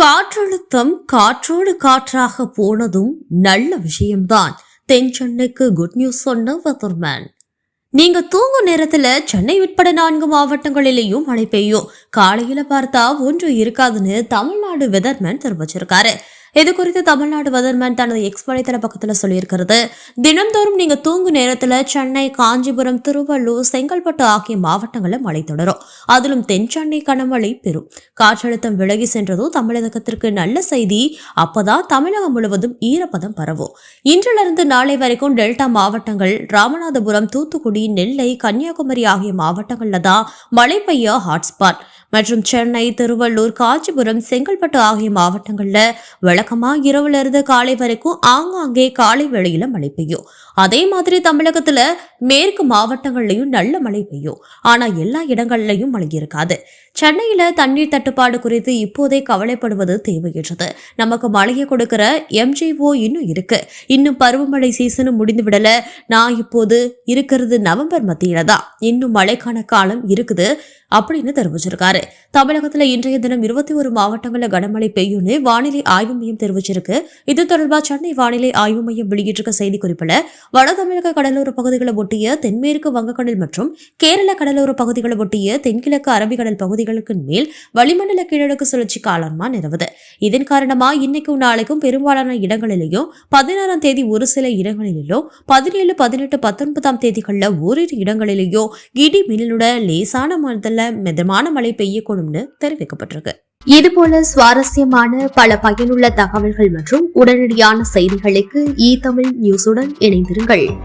காற்றழுத்தம் காற்றோடு காற்றாக போனதும் நல்ல விஷயம்தான். தென் சென்னைக்கு குட் நியூஸ் சொன்ன வெதர்மேன் நீங்க தூங்கும் நேரத்துல சென்னை உட்பட நான்கு மாவட்டங்களிலேயும் மழை பெய்யும். காலையில பார்த்தா ஒன்று இருக்காதுன்னு தமிழ்நாடு வெதர்மேன் தெரிவிச்சிருக்காரு. இது குறித்து தமிழ்நாடு வெதர்மேன் தனது எக்ஸ் வலைத்தள பக்கத்துல சொல்லியிருக்கிறது. தினம்தோறும் நீங்க தூங்கும் நேரத்துல சென்னை காஞ்சிபுரம் திருவள்ளூர் செங்கல்பட்டு ஆகிய மாவட்டங்களில் மழை தொடரும். அதிலும் தென் சென்னை கனமழை பெறும். காற்றழுத்தம் விலகி சென்றதும் தமிழகத்திற்கு நல்ல செய்தி. அப்பதான் தமிழகம் முழுவதும் ஈரப்பதம் பரவும். இன்றிலிருந்து நாளை வரைக்கும் டெல்டா மாவட்டங்கள் ராமநாதபுரம் தூத்துக்குடி நெல்லை கன்னியாகுமரி ஆகிய மாவட்டங்கள்ல தான் மழை பெய்ய ஹாட்ஸ்பாட் மற்றும் சென்னை திருவள்ளூர் காஞ்சிபுரம் செங்கல்பட்டு ஆகிய மாவட்டங்கள்ல வழக்கமா இரவுல இருந்து காலை வரைக்கும் ஆங்காங்கே காலை வேளையில மழை பெய்யும். அதே மாதிரி தமிழகத்துல மேற்கு மாவட்டங்கள்லயும் நல்ல மழை பெய்யும். ஆனா எல்லா இடங்கள்லயும் மழை இருக்காது. சென்னையில தண்ணீர் தட்டுப்பாடு குறித்து இப்போதே கவலைப்படுவது தேவையற்றது. நமக்கு மழையை கொடுக்கிற எம்ஜிஓ இன்னும் இருக்கு. இன்னும் பருவமழை சீசனும் முடிந்து விடல. நான் இப்போது இருக்கிறது நவம்பர் மத்தியில தான் இன்னும் மழைக்கான காலம் இருக்குது அப்படின்னு தெரிவிச்சிருக்காரு. தமிழகத்துல இன்றைய தினம் இருபத்தி ஒரு மாவட்டங்களில் கனமழை பெய்யும்னு வானிலை ஆய்வு மையம் தெரிவிச்சிருக்கு. இது தொடர்பாக சென்னை வானிலை ஆய்வு மையம் வெளியிட்டிருக்க செய்திக்குறிப்பில் வட தமிழக கடலோர பகுதிகளை ஒட்டிய தென்மேற்கு வங்கக்கடல் மற்றும் கேரள கடலோர பகுதிகளை ஒட்டிய தென்கிழக்கு அரபிக்கடல் பகுதிகளுக்கு மேல் வளிமண்டல கிழக்கு சுழற்சி காலமா நிலவுது. இதன் காரணமாக இன்னைக்கும் நாளைக்கும் பெரும்பாலான இடங்களிலேயும் பதினாறாம் தேதி ஒரு சில இடங்களிலும் பதினேழு பதினெட்டு பத்தொன்பதாம் தேதிகளில் ஓரிரு இடங்களிலேயும் இடி மின்னலுடன் லேசான மதல மிதமான மழை பெய்யும் பெய்யக்கூடும்னு தெரிவிக்கப்பட்டிருக்கு. இதுபோல சுவாரஸ்யமான பல பயனுள்ள தகவல்கள் மற்றும் உடனடியான செய்திகளுக்கு இ தமிழ் நியூஸுடன் இணைந்திருங்கள்.